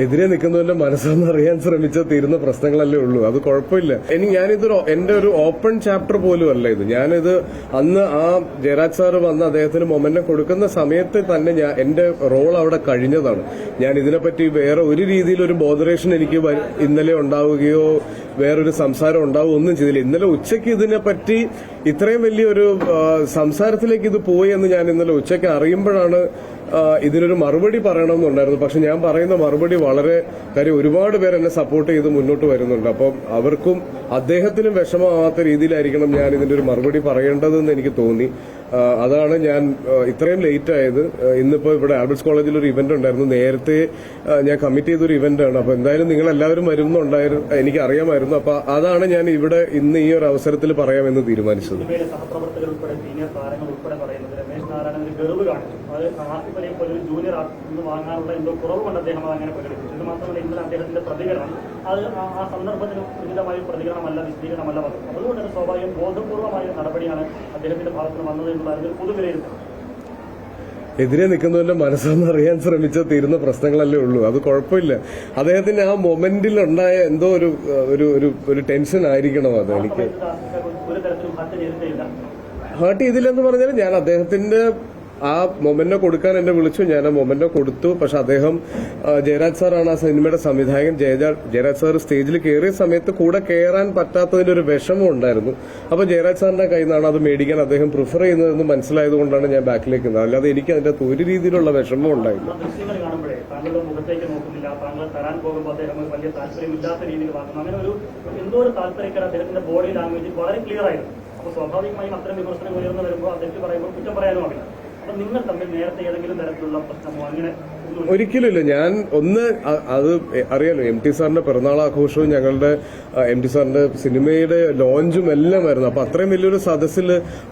എതിരെ നിൽക്കുന്നവന്റെ മനസ്സെന്ന് അറിയാൻ ശ്രമിച്ച തീരുന്ന പ്രശ്നങ്ങളല്ലേ ഉള്ളൂ. അത് കുഴപ്പമില്ല. ഇനി ഞാനിതൊരു എന്റെ ഒരു ഓപ്പൺ ചാപ്റ്റർ പോലും അല്ല ഇത്. ഞാനിത് അന്ന് ആ ജയരാജ് സാറ് വന്ന് അദ്ദേഹത്തിന് മൊമെന്റം കൊടുക്കുന്ന സമയത്ത് തന്നെ ഞാൻ എന്റെ റോൾ അവിടെ കഴിഞ്ഞതാണ്. ഞാൻ ഇതിനെപ്പറ്റി വേറെ ഒരു രീതിയിൽ ഒരു ബോധറേഷൻ എനിക്ക് ഇന്നലെ ഉണ്ടാവുകയോ വേറൊരു സംസാരം ഉണ്ടാവുകയോ ഒന്നും ചെയ്തില്ല. ഇന്നലെ ഉച്ചയ്ക്ക് ഇതിനെപ്പറ്റി ഇത്രയും വലിയൊരു സംസാരത്തിലേക്ക് ഇത് പോയി എന്ന് ഞാൻ ഇന്നലെ ഉച്ചയ്ക്ക് അറിയുമ്പോഴാണ് ഇതിനൊരു മറുപടി പറയണമെന്നുണ്ടായിരുന്നു. പക്ഷെ ഞാൻ പറയുന്ന മറുപടി വളരെ കാര്യം ഒരുപാട് പേർ എന്നെ സപ്പോർട്ട് ചെയ്ത് മുന്നോട്ട് വരുന്നുണ്ട്. അപ്പം അവർക്കും അദ്ദേഹത്തിനും വിഷമമാവാത്ത രീതിയിലായിരിക്കണം ഞാൻ ഇതിന്റെ ഒരു മറുപടി പറയേണ്ടതെന്ന് എനിക്ക് തോന്നി. അതാണ് ഞാൻ ഇത്രയും ലേറ്റ് ആയത്. ഇന്നിപ്പോ ഇവിടെ ആൽബർട്സ് കോളേജിൽ ഒരു ഇവന്റ് ഉണ്ടായിരുന്നു. നേരത്തെ ഞാൻ കമ്മിറ്റ് ചെയ്തൊരു ഇവന്റ് ആണ്. അപ്പൊ എന്തായാലും നിങ്ങൾ എല്ലാവരും വരുന്നുണ്ടായിരുന്നു എനിക്ക് അറിയാമായിരുന്നു. അപ്പൊ അതാണ് ഞാൻ ഇവിടെ ഇന്ന് ഈ ഒരു അവസരത്തിൽ പറയാമെന്ന് തീരുമാനിച്ചത്. നാരായണൻ ഒരു ഗർവ് കാണിച്ചു. അത് ആസിഫ് അലിയെ പോലെ ഒരു ജൂനിയർ ആർട്ടിസ്റ്റ് വാങ്ങാനുള്ള എന്തോ കുറവ് കൊണ്ട് അദ്ദേഹം അത് അങ്ങനെ പ്രകടിപ്പിച്ചു. ഇത് മാത്രമല്ല ഇന്നലെ അദ്ദേഹത്തിന്റെ പ്രതികരണം. അത് ആ- സന്ദർഭത്തിന് ഉചിതമായ പ്രതികരണമല്ല വിശദീകരണമല്ല വന്നത്. അതുകൊണ്ട് തന്നെ സ്വാഭാവികം ബോധപൂർവമായ നടപടിയാണ് അദ്ദേഹത്തിന്റെ ഭാഗത്ത് നിന്ന് വന്നത് എന്നുള്ള അതിൽ എതിരെ നിൽക്കുന്നവന്റെ മനസ്സെന്ന് അറിയാൻ ശ്രമിച്ച തീരുന്ന പ്രശ്നങ്ങളല്ലേ ഉള്ളൂ. അത് കുഴപ്പമില്ല. അദ്ദേഹത്തിന്റെ ആ മൊമെന്റിൽ ഉണ്ടായ എന്തോ ഒരു ഒരു ഒരു ടെൻഷൻ ആയിരിക്കണം അത് എനിക്ക്. ഒരു തരത്തിലും ഹേർട്ട് ചെയ്തില്ലെന്ന് പറഞ്ഞാൽ ഞാൻ അദ്ദേഹത്തിന്റെ ആ മൊമെന്റോ കൊടുക്കാൻ എന്നെ വിളിച്ചു. ഞാൻ ആ മൊമെന്റോ കൊടുത്തു. പക്ഷെ അദ്ദേഹം ജയരാജ് സാറാണ് ആ സിനിമയുടെ സംവിധായകൻ. ജയരാജ് സാർ സ്റ്റേജിൽ കയറിയ സമയത്ത് കൂടെ കയറാൻ പറ്റാത്തതിന്റെ ഒരു വിഷമം ഉണ്ടായിരുന്നു. അപ്പൊ ജയരാജ് സാറിന്റെ കയ്യിൽ നിന്നാണ് അത് മേടിക്കാൻ അദ്ദേഹം പ്രിഫർ ചെയ്യുന്നതെന്ന് മനസ്സിലായതുകൊണ്ടാണ് ഞാൻ ബാക്കിലേക്ക് നിന്നത്. അല്ലാതെ എനിക്ക് അതിന്റെ ഒരു രീതിയിലുള്ള വിഷമം ഉണ്ടായില്ല. താല്പര്യമില്ലാത്ത രീതിയിൽ എന്തോ ഒരു ബോഡി വളരെ ക്ലിയർ ആയിരുന്നു. അപ്പോൾ സ്വാഭാവികമായും അത്തരം വിമർശനം ഉയർന്നു വരുമ്പോൾ അദ്ദേഹത്തെ പറയുമ്പോൾ കുറ്റം പറയാനും ആവില്ല. അപ്പൊ നിങ്ങൾ തമ്മിൽ നേരത്തെ ഏതെങ്കിലും തരത്തിലുള്ള പ്രശ്നമോ അങ്ങനെ ഒരിക്കലുമില്ല. ഞാൻ ഒന്ന് അത് അറിയാലോ എം ടി സാറിന്റെ പിറന്നാൾ ആഘോഷവും ഞങ്ങളുടെ എം ടി സാറിന്റെ സിനിമയുടെ ലോഞ്ചും എല്ലാം ആയിരുന്നു. അപ്പൊ അത്രയും വലിയൊരു സദസ്സിൽ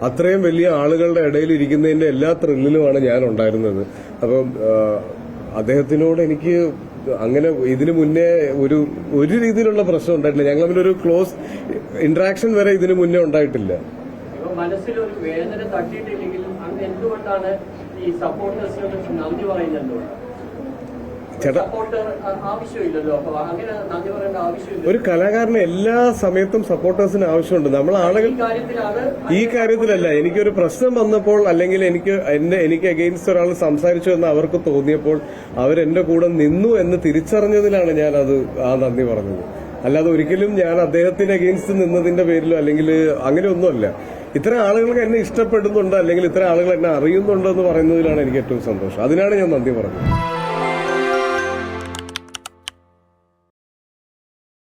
അത്രയും വലിയ ആളുകളുടെ ഇടയിൽ ഇരിക്കുന്നതിന്റെ എല്ലാ ത്രില്ലിലുമാണ് ഞാൻ ഉണ്ടായിരുന്നത്. അപ്പം അദ്ദേഹത്തിനോട് എനിക്ക് അങ്ങനെ ഇതിനു മുന്നേ ഒരു ഒരു രീതിയിലുള്ള പ്രശ്നം ഉണ്ടായിട്ടില്ല. ഞങ്ങൾ തമ്മിൽ ഒരു ക്ലോസ് ഇന്ററാക്ഷൻ വരെ ഇതിനു മുന്നേ ഉണ്ടായിട്ടില്ല. മനസ്സിൽ മനസ്സിലൊരു വേദന തട്ടിയിട്ടില്ലെങ്കിലും അങ്ങ് എന്തുകൊണ്ടാണ് ഈ സപ്പോർട്ടേഴ്സിനോട് നന്ദി പറയുന്നത് എന്തുകൊണ്ടാണ്? ഒരു കലാകാരന് എല്ലാ സമയത്തും സപ്പോർട്ടേഴ്സിന് ആവശ്യമുണ്ട്. നമ്മൾ ആളുകൾ ഈ കാര്യത്തിലല്ല എനിക്കൊരു പ്രശ്നം വന്നപ്പോൾ അല്ലെങ്കിൽ എനിക്ക് എന്നെ എനിക്ക് അഗെയിൻസ്റ്റ് ഒരാൾ സംസാരിച്ചു എന്ന് അവർക്ക് തോന്നിയപ്പോൾ അവരെന്റെ കൂടെ നിന്നു എന്ന് തിരിച്ചറിഞ്ഞതിലാണ് ഞാൻ അത് ആ നന്ദി പറഞ്ഞത്. അല്ലാതെ ഒരിക്കലും ഞാൻ അദ്ദേഹത്തിന് അഗെയിൻസ്റ്റ് നിന്നതിന്റെ പേരിലോ അല്ലെങ്കിൽ അങ്ങനെ ഒന്നുമല്ല. ഇത്ര ആളുകൾക്ക് എന്നെ ഇഷ്ടപ്പെടുന്നുണ്ട് അല്ലെങ്കിൽ ഇത്ര ആളുകൾ എന്നെ അറിയുന്നുണ്ടോ എന്ന് പറയുന്നതിലാണ് എനിക്ക് ഏറ്റവും സന്തോഷം. അതിനാണ് ഞാൻ നന്ദി പറഞ്ഞത്.